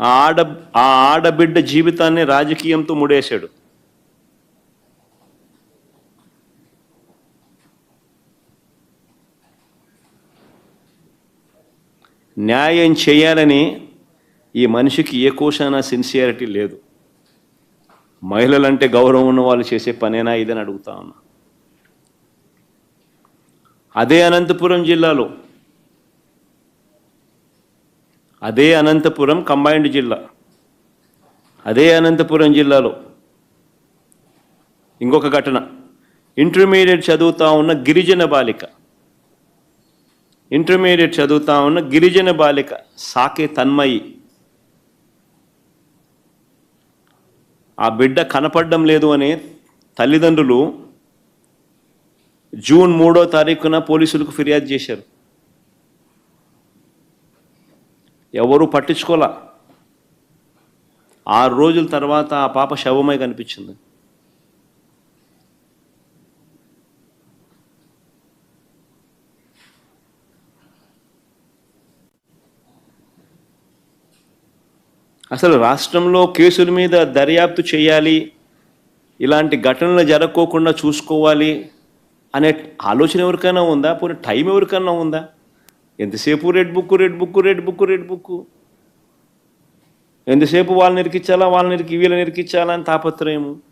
ఆ ఆడ ఆ ఆడబిడ్డ జీవితాన్ని రాజకీయంతో ముడేశాడు. న్యాయం చేయాలని ఈ మనిషికి ఏ కోశాన సిన్సియారిటీ లేదు. మహిళలంటే గౌరవం ఉన్న వాళ్ళు చేసే పనేనా ఇదని అడుగుతా ఉన్నా. అదే అనంతపురం జిల్లాలో అదే అనంతపురం కంబైన్డ్ జిల్లా. అదే అనంతపురం జిల్లాలో ఇంకొక ఘటన. ఇంటర్మీడియట్ చదువుతా ఉన్న గిరిజన బాలిక. ఇంటర్మీడియట్ చదువుతా ఉన్న గిరిజన బాలిక సాకే తన్మయి. ఆ బిడ్డ కనపడడం లేదు అని తల్లిదండ్రులు జూన్ మూడో తారీఖున పోలీసులకు ఫిర్యాదు చేశారు. ఎవరు పట్టించుకోలే. ఆరు రోజుల తర్వాత ఆ పాప శవమై కనిపించింది. అసలు రాష్ట్రంలో కేసుల మీద దర్యాప్తు చేయాలి ఇలాంటి ఘటనలు జరగకోకుండా చూసుకోవాలి అనే ఆలోచన ఎవరికైనా ఉందా? పోనీ టైం ఎవరికైనా ఉందా? ఎంతసేపు red book red book red book red book ఎంతసేపు వాళ్ళని ఇరికిచ్చాలా వాళ్ళని ఇరికి వీళ్ళని ఇరికిచ్చాలా అని తాపత్రయము?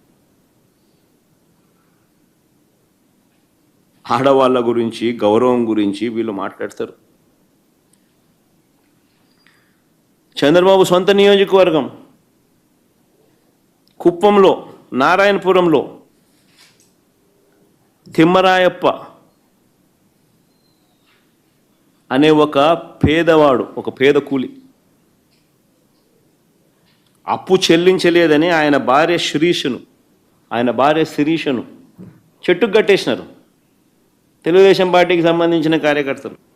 ఆడవాళ్ళ గురించి గౌరవం గురించి వీళ్ళు మాట్లాడతారు. చంద్రబాబు సొంత నియోజకవర్గం. కుప్పంలో నారాయణపురంలో తిమ్మరాయప్ప అనే ఒక పేదవాడు ఒక పేద కూలి. అప్పు చెల్లించలేదని ఆయన భార్య శిరీషను ఆయన భార్య శిరీషను చెట్టుకు కట్టేసినారు. తెలుగుదేశం పార్టీకి సంబంధించిన కార్యకర్తలు.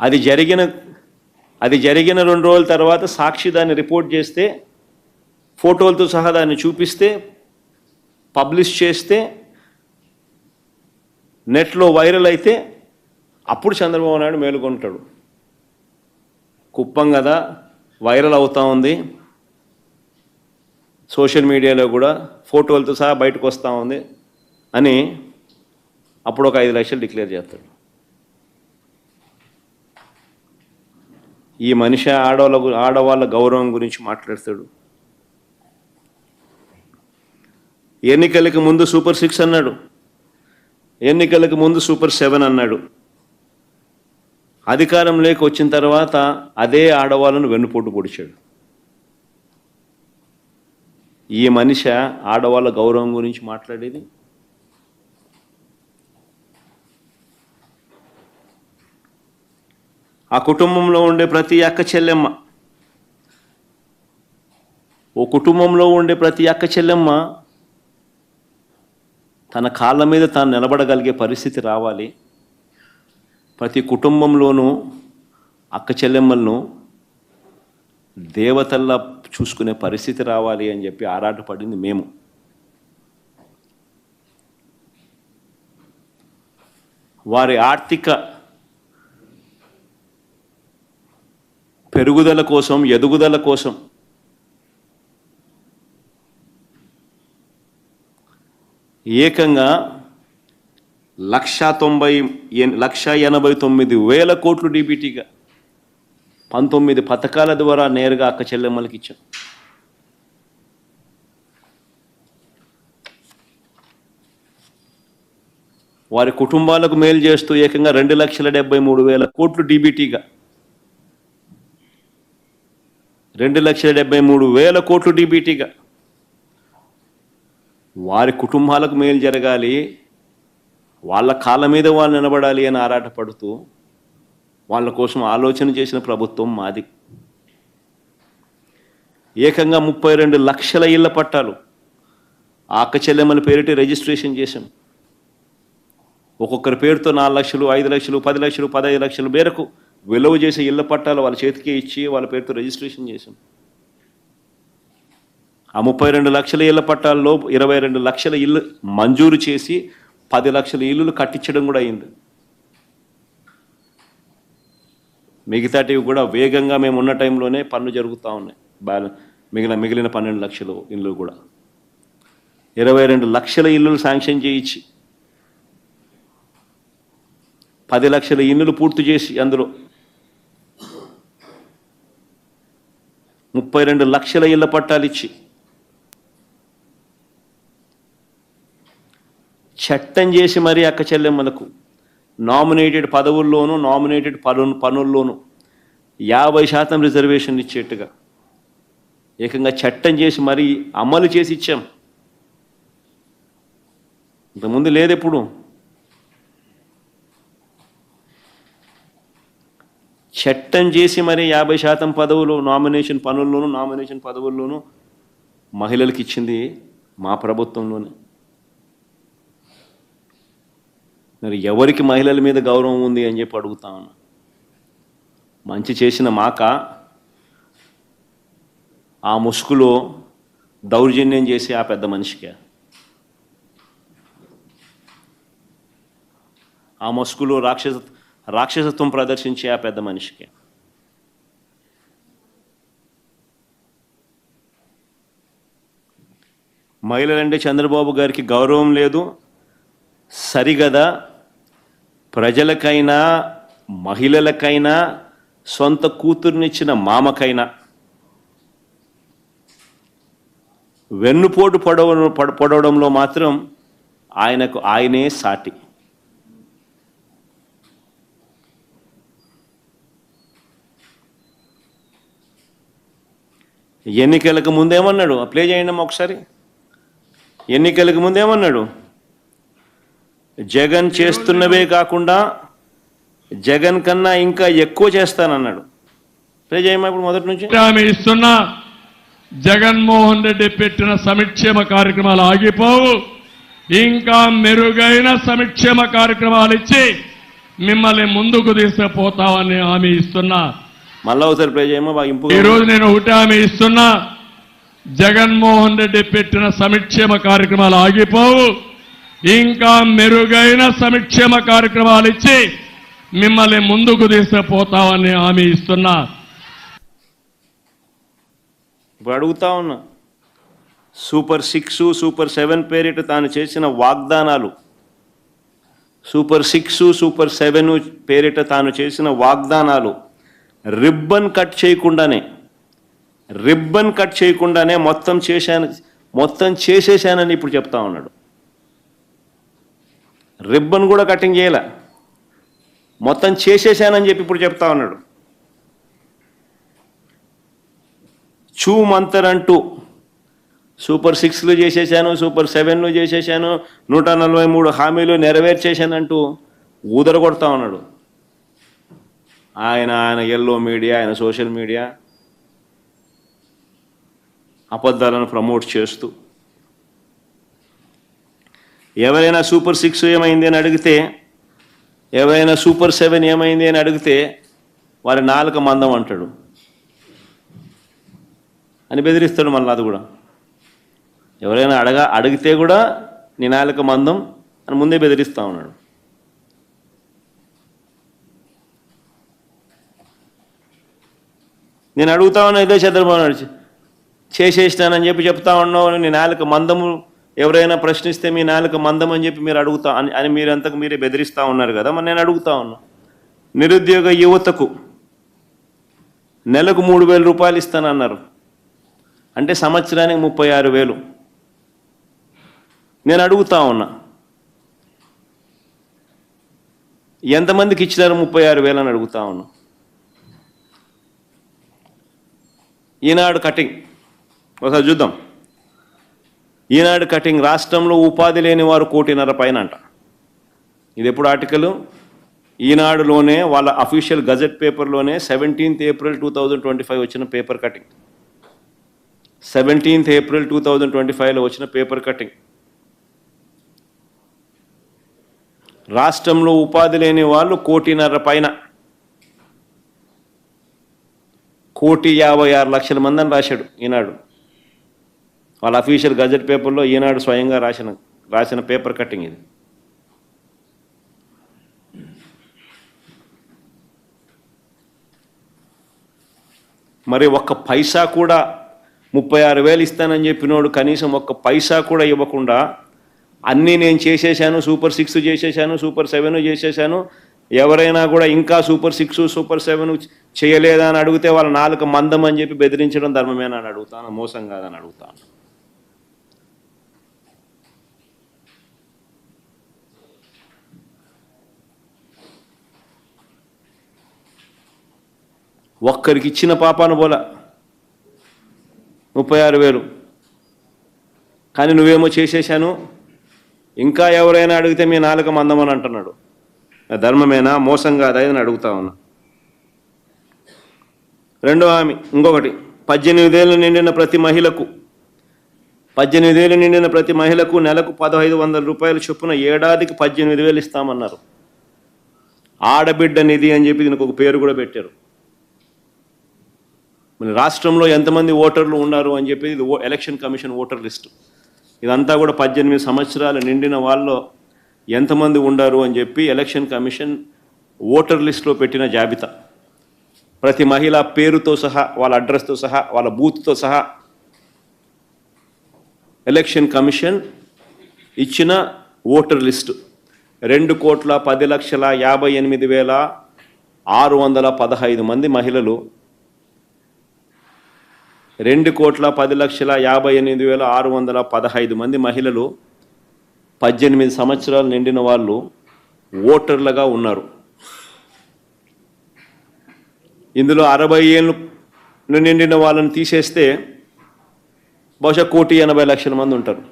అది జరిగిన అది జరిగిన రెండు రోజుల తర్వాత సాక్షి దాన్ని రిపోర్ట్ చేస్తే ఫోటోలతో సహా దాన్ని చూపిస్తే పబ్లిష్ చేస్తే నెట్లో వైరల్ అయితే అప్పుడు చంద్రబాబు నాయుడు మేలుకొంటాడు కుప్పం కదా వైరల్ అవుతా ఉంది. సోషల్ మీడియాలో కూడా ఫోటోలతో సహా బయటకు వస్తూ ఉంది అని అప్పుడు ఒక ఐదు లక్షలు డిక్లేర్ చేస్తాడు. ఈ మనిషి ఆడవాళ్ళ ఆడవాళ్ళ గౌరవం గురించి మాట్లాడతాడు. ఎన్నికలకు ముందు సూపర్ సిక్స్ అన్నాడు. ఎన్నికలకు ముందు సూపర్ సెవెన్ అన్నాడు. అధికారం లేక వచ్చిన తర్వాత అదే ఆడవాళ్ళను వెన్నుపోటు పొడిచాడు. ఈ మనిషి ఆడవాళ్ళ గౌరవం గురించి మాట్లాడేది? ఆ కుటుంబంలో ఉండే ప్రతి అక్క చెల్లెమ్మ ఓ కుటుంబంలో ఉండే ప్రతి అక్క చెల్లెమ్మ తన కాళ్ళ మీద తాను నిలబడగలిగే పరిస్థితి రావాలి. ప్రతి కుటుంబంలోనూ అక్క చెల్లెమ్మలను దేవతల్లా చూసుకునే పరిస్థితి రావాలి అని చెప్పి ఆరాటపడింది మేము. వారి ఆర్థిక పెరుగుదల కోసం ఎదుగుదల కోసం ఏకంగా లక్ష తొంభై ఎన్- లక్ష ఎనభై తొమ్మిది వేల కోట్లు డీబీటీగా పంతొమ్మిది పథకాల ద్వారా నేరుగా అక్క చెల్లెమ్మలకి ఇచ్చాం. వారి కుటుంబాలకు మేలు చేస్తూ ఏకంగా రెండు లక్షల డెబ్బై మూడు వేల కోట్లు డీబీటీగా రెండు లక్షల డెబ్బై మూడు వేల కోట్లు డీబీటీగా వారి కుటుంబాలకు మేలు జరగాలి వాళ్ళ కాళ్ళ మీద వాళ్ళు నిలబడాలి అని ఆరాటపడుతూ వాళ్ళ కోసం ఆలోచన చేసిన ప్రభుత్వం మాది. ఏకంగా ముప్పై రెండు లక్షల ఇళ్ళ పట్టాలు ఆ అక్క చెల్లెమ్మల పేరిట రిజిస్ట్రేషన్ చేశాం. ఒక్కొక్కరి పేరుతో నాలుగు లక్షలు ఐదు లక్షలు పది లక్షలు పదహైదు లక్షల మేరకు విలువ చేసే ఇళ్ళ పట్టాలు వాళ్ళ చేతికి ఇచ్చి వాళ్ళ పేరుతో రిజిస్ట్రేషన్ చేశాం. ఆ ముప్పై రెండు లక్షల ఇళ్ళ పట్టాల్లో ఇరవై రెండు లక్షల ఇల్లు మంజూరు చేసి పది లక్షల ఇల్లులు కట్టించడం కూడా అయింది. మిగతాటివి కూడా వేగంగా మేము ఉన్న టైంలోనే పనులు జరుగుతూ ఉన్నాయి. బ్యాల మిగిలిన మిగిలిన పన్నెండు లక్షలు ఇల్లు కూడా. ఇరవై రెండు లక్షల ఇల్లులు శాంక్షన్ చేయించి పది లక్షల ఇల్లులు పూర్తి చేసి అందులో ముప్పై రెండు లక్షల ఇళ్ళ పట్టాలు ఇచ్చి చట్టం చేసి మరీ అక్క చెల్లెమ్మలకు. నామినేటెడ్ పదవుల్లోనూ నామినేటెడ్ పను పనుల్లోనూ యాభై శాతం రిజర్వేషన్ ఇచ్చేట్టుగా. ఏకంగా చట్టం చేసి మరీ అమలు చేసి ఇచ్చాం. ఇంతకుముందు లేదు ఎప్పుడు చట్టం చేసి మరి యాభై శాతం పదవులు నామినేషన్ పనుల్లోనూ నామినేషన్ పదవుల్లోనూ మహిళలకు ఇచ్చింది మా ప్రభుత్వంలోనే. మరి ఎవరికి మహిళల మీద గౌరవం ఉంది అని చెప్పి అడుగుతా ఉన్నా. మంచి చేసిన మాక ఆ ముసుగులో దౌర్జన్యం చేసి ఆ పెద్ద మనిషికే. ఆ ముసుగులో రాక్షస రాక్షసత్వం ప్రదర్శించే ఆ పెద్ద మనిషికి. మహిళలంటే చంద్రబాబు గారికి గౌరవం లేదు సరిగదా ప్రజలకైనా మహిళలకైనా సొంత కూతుర్నిచ్చిన మామకైనా. వెన్నుపోటు పొడవ పడ- పొడవడంలో మాత్రం ఆయనకు ఆయనే సాటి. ఎన్నికలకు ముందేమన్నాడు? అప్లై చేయండి ఒకసారి. ఎన్నికలకు ముందేమన్నాడు? జగన్ చేస్తున్నవే కాకుండా జగన్ కన్నా ఇంకా ఎక్కువ చేస్తానన్నాడు. ఇప్పుడు మొదటి నుంచి? హామీ ఇస్తున్నా. జగన్మోహన్ రెడ్డి పెట్టిన సంక్షేమ కార్యక్రమాలు ఆగిపోవు. ఇంకా మెరుగైన సంక్షేమ కార్యక్రమాలు ఇచ్చి మిమ్మల్ని ముందుకు తీసుకుపోతామని హామీ ఇస్తున్నా. మళ్ళా ఒకసారి ప్లే చేయమ్మా బాగా ఇంపు ఈ రోజు నేను ఒకటి హామీ ఇస్తున్నా. జగన్మోహన్ రెడ్డి పెట్టిన సంక్షేమ కార్యక్రమాలు ఆగిపోవు. ఇంకా మెరుగైన సంక్షేమ కార్యక్రమాలు ఇచ్చి మిమ్మల్ని ముందుకు తీసుకుపోతామని హామీ ఇస్తున్నా. ఇప్పుడు అడుగుతా ఉన్నా. సూపర్ సిక్స్ సూపర్ సెవెన్ పేరిట తాను చేసిన వాగ్దానాలు. సూపర్ సిక్స్ సూపర్ సెవెన్ పేరిట తాను చేసిన వాగ్దానాలు. రిబ్బన్ కట్ చేయకుండానే రిబ్బన్ కట్ చేయకుండానే మొత్తం చేశాను మొత్తం చేసేసానని ఇప్పుడు చెప్తా ఉన్నాడు. రిబ్బన్ కూడా కటింగ్ చేయలే. మొత్తం చేసేసానని చెప్పి ఇప్పుడు చెప్తా ఉన్నాడు. చూ మంతర్ అంటూ సూపర్ సిక్స్లు చేసేసాను సూపర్ సెవెన్లు చేసేసాను నూట నలభై మూడు హామీలు నెరవేర్చేశానంటూ ఊదర కొడతా ఉన్నాడు. ఆయన ఆయన ఎల్లో మీడియా ఆయన సోషల్ మీడియా అబద్ధాలను ప్రమోట్ చేస్తూ ఎవరైనా సూపర్ సిక్స్ ఏమైంది అని అడిగితే ఎవరైనా సూపర్ సెవెన్ ఏమైంది అని అడిగితే వారి నాలుక మందం అంటాడు. అని బెదిరిస్తాడు మళ్ళీ అది కూడా. ఎవరైనా అడగ అడిగితే కూడా నీ నాలుక మందం అని ముందే బెదిరిస్తా ఉన్నాడు. నేను అడుగుతా ఉన్నా ఇదే చంద్రబాబు నాయుడు చేసేసినానని చెప్పి చెప్తా ఉన్నావు నీ నాలుక మందము ఎవరైనా ప్రశ్నిస్తే మీ నాలుక మందం అని చెప్పి మీరు అడుగుతా అని అని మీరు అంతకు మీరే బెదిరిస్తూ ఉన్నారు కదా మరి నేను అడుగుతా ఉన్నా. నిరుద్యోగ యువతకు నెలకు మూడు వేల రూపాయలు ఇస్తానన్నారు. అంటే సంవత్సరానికి ముప్పై ఆరు వేలు. నేను అడుగుతా ఉన్నా. ఎంతమందికి ఇచ్చినారు ముప్పై ఆరు వేలు అని అడుగుతా ఉన్నా. ఈనాడు కటింగ్. ఒకసారి చూద్దాం. ఈనాడు కటింగ్ రాష్ట్రంలో ఉపాధి లేని వారు కోటిన్నర పైన అంట ఇది ఎప్పుడు ఆర్టికల్? ఈనాడులోనే వాళ్ళ official gazette పేపర్లోనే seventeenth April two thousand twenty five వచ్చిన paper cutting. Seventeenth April two thousand twenty ఫైవ్లో వచ్చిన పేపర్ కటింగ్. రాష్ట్రంలో ఉపాధి లేని వాళ్ళు కోటిన్నర పైన. కోటి యాభై ఆరు లక్షల మంది అని రాశాడు ఈనాడు. వాళ్ళ అఫీషియల్ గజెట్ పేపర్లో ఈనాడు స్వయంగా రాసిన రాసిన పేపర్ కట్టింగ్ ఇది. మరి ఒక్క పైసా కూడా ముప్పై ఆరు వేలు ఇస్తానని చెప్పినోడు కనీసం ఒక్క పైసా కూడా ఇవ్వకుండా అన్నీ నేను చేసేసాను సూపర్ సిక్స్ చేసేసాను సూపర్ సెవెన్ చేసేసాను ఎవరైనా కూడా ఇంకా సూపర్ సిక్స్ సూపర్ సెవెన్ చేయలేదా అని అడిగితే వాళ్ళ నాలుక మందం అని చెప్పి బెదిరించడం ధర్మమేనా అని అడుగుతాను మోసం కాదని అడుగుతాను. ఒక్కరికి ఇచ్చిన పాపాను పోల ముప్పై ఆరు వేలు. కానీ నువ్వేమో చేసేశాను. ఇంకా ఎవరైనా అడిగితే మీ నాలుక మందమని అంటున్నాడు. ధర్మమేనా? మోసం కాదా? అని అడుగుతా ఉన్నా. రెండో హామీ ఇంకొకటి. పద్దెనిమిదేళ్ళు నిండిన ప్రతి మహిళకు పద్దెనిమిదేళ్ళు నిండిన ప్రతి మహిళకు నెలకు పదహైదు వందల రూపాయలు చొప్పున ఏడాదికి పద్దెనిమిది వేలు ఇస్తామన్నారు. ఆడబిడ్డ నిధి అని చెప్పి దీనికి ఒక పేరు కూడా పెట్టారు. మన రాష్ట్రంలో ఎంతమంది ఓటర్లు ఉన్నారు అని చెప్పి ఇది ఓ- ఎలక్షన్ కమిషన్ ఓటర్ లిస్టు. ఇదంతా కూడా పద్దెనిమిది సంవత్సరాలు నిండిన వాళ్ళు ఎంతమంది ఉండారు అని చెప్పి ఎలక్షన్ కమిషన్ ఓటర్ లిస్ట్లో పెట్టిన జాబితా. ప్రతి మహిళ పేరుతో సహా వాళ్ళ అడ్రస్తో సహా వాళ్ళ బూత్తో సహా ఎలక్షన్ కమిషన్ ఇచ్చిన ఓటర్ లిస్టు. రెండు కోట్ల పది లక్షల యాభై ఎనిమిది వేల ఆరు వందల పదహైదు మంది మహిళలు రెండు కోట్ల పది లక్షల యాభై ఎనిమిది వేల ఆరు వందల పదహైదు మంది మహిళలు పద్దెనిమిది సంవత్సరాలు నిండిన వాళ్ళు ఓటర్లుగా ఉన్నారు. ఇందులో అరవై ఏళ్ళు నిండిన వాళ్ళని తీసేస్తే బహుశా కోటి ఎనభై లక్షల మంది ఉంటారు.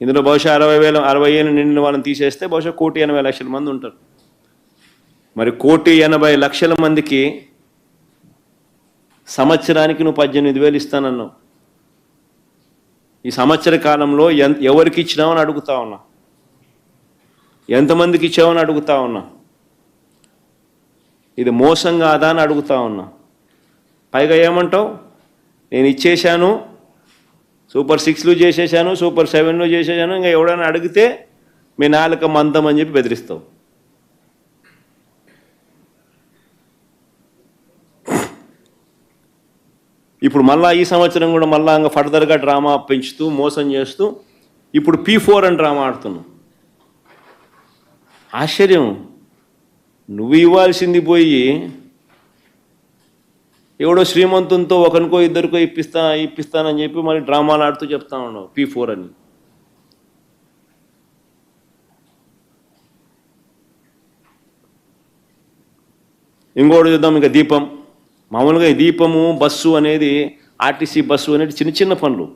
ఇందులో బహుశా అరవై వేల అరవై ఏళ్ళు నిండిన వాళ్ళని తీసేస్తే బహుశా కోటి ఎనభై లక్షల మంది ఉంటారు. మరి కోటి ఎనభై లక్షల మందికి సంవత్సరానికి నువ్వు పద్దెనిమిది వేలు ఇస్తానన్నావు. ఈ సంవత్సర కాలంలో ఎంత ఎవరికి ఇచ్చినావని అడుగుతా ఉన్నా. ఎంతమందికి ఇచ్చావని అడుగుతా ఉన్నా. ఇది మోసం కాదా అని అడుగుతా ఉన్నా. పైగా ఏమంటావు? నేను ఇచ్చేశాను సూపర్ సిక్స్లు చేసేసాను సూపర్ సెవెన్లు చేసేసాను ఇంకా ఎవడైనా అడిగితే మీ నాలుక మందం అని చెప్పి బెదిరిస్తావు. ఇప్పుడు మళ్ళా ఈ సంవత్సరం కూడా మళ్ళా ఇంకా ఫర్దర్గా డ్రామా పెంచుతూ మోసం చేస్తూ ఇప్పుడు పీ ఫోర్ అని డ్రామా ఆడుతున్నాం. ఆశ్చర్యం. నువ్వు ఇవ్వాల్సింది పోయి ఎవడో శ్రీమంతునితో ఒకరికో ఇద్దరికో ఇప్పిస్తా ఇప్పిస్తానని చెప్పి మరి డ్రామాలు ఆడుతూ చెప్తా ఉన్నావు పీ ఫోర్ అని. ఇంకోటి చూద్దాం ఇంకా దీపం. మామూలుగా ఈ దీపము బస్సు అనేది ఆర్టీసీ బస్సు అనేది చిన్న చిన్న పనులు.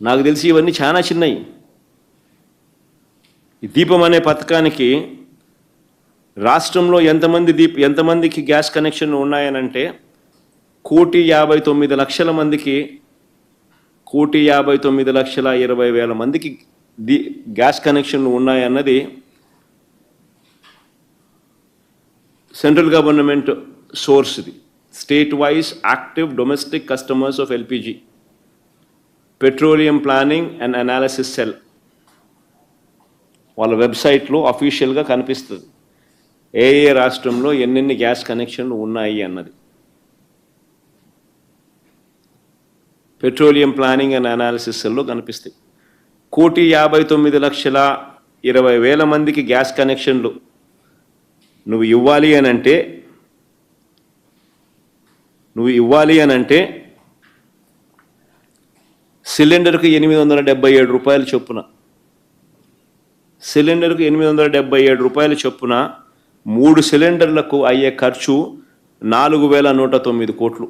నాకు తెలిసి ఇవన్నీ చాలా చిన్నవి ఈ దీపం అనే పథకానికి రాష్ట్రంలో ఎంతమంది దీప్ ఎంతమందికి గ్యాస్ కనెక్షన్లు ఉన్నాయనంటే కోటి యాభై తొమ్మిది లక్షల మందికి కోటి యాభై తొమ్మిది లక్షల ఇరవై వేల మందికి గ్యాస్ కనెక్షన్లు ఉన్నాయన్నది సెంట్రల్ గవర్నమెంట్ సోర్స్ ఇది. State wise active domestic customers of LPG petroleum planning and analysis cell వాళ్ళ వెబ్సైట్లో అఫీషియల్గా కనిపిస్తుంది. ఏ ఏ రాష్ట్రంలో ఎన్నెన్ని గ్యాస్ కనెక్షన్లు ఉన్నాయి అన్నది. పెట్రోలియం ప్లానింగ్ అండ్ అనాలిసిస్ కనిపిస్తాయి. కోటి యాభై తొమ్మిది లక్షల ఇరవై వేల మందికి గ్యాస్ కనెక్షన్లు నువ్వు ఇవ్వాలి అని అంటే నువ్వు ఇవ్వాలి అని అంటే సిలిండర్కి ఎనిమిది వందల డెబ్బై ఏడు రూపాయలు చొప్పున సిలిండర్కు ఎనిమిది వందల డెబ్బై ఏడు రూపాయల చొప్పున మూడు సిలిండర్లకు అయ్యే ఖర్చు నాలుగు వేల నూట తొమ్మిది కోట్లు.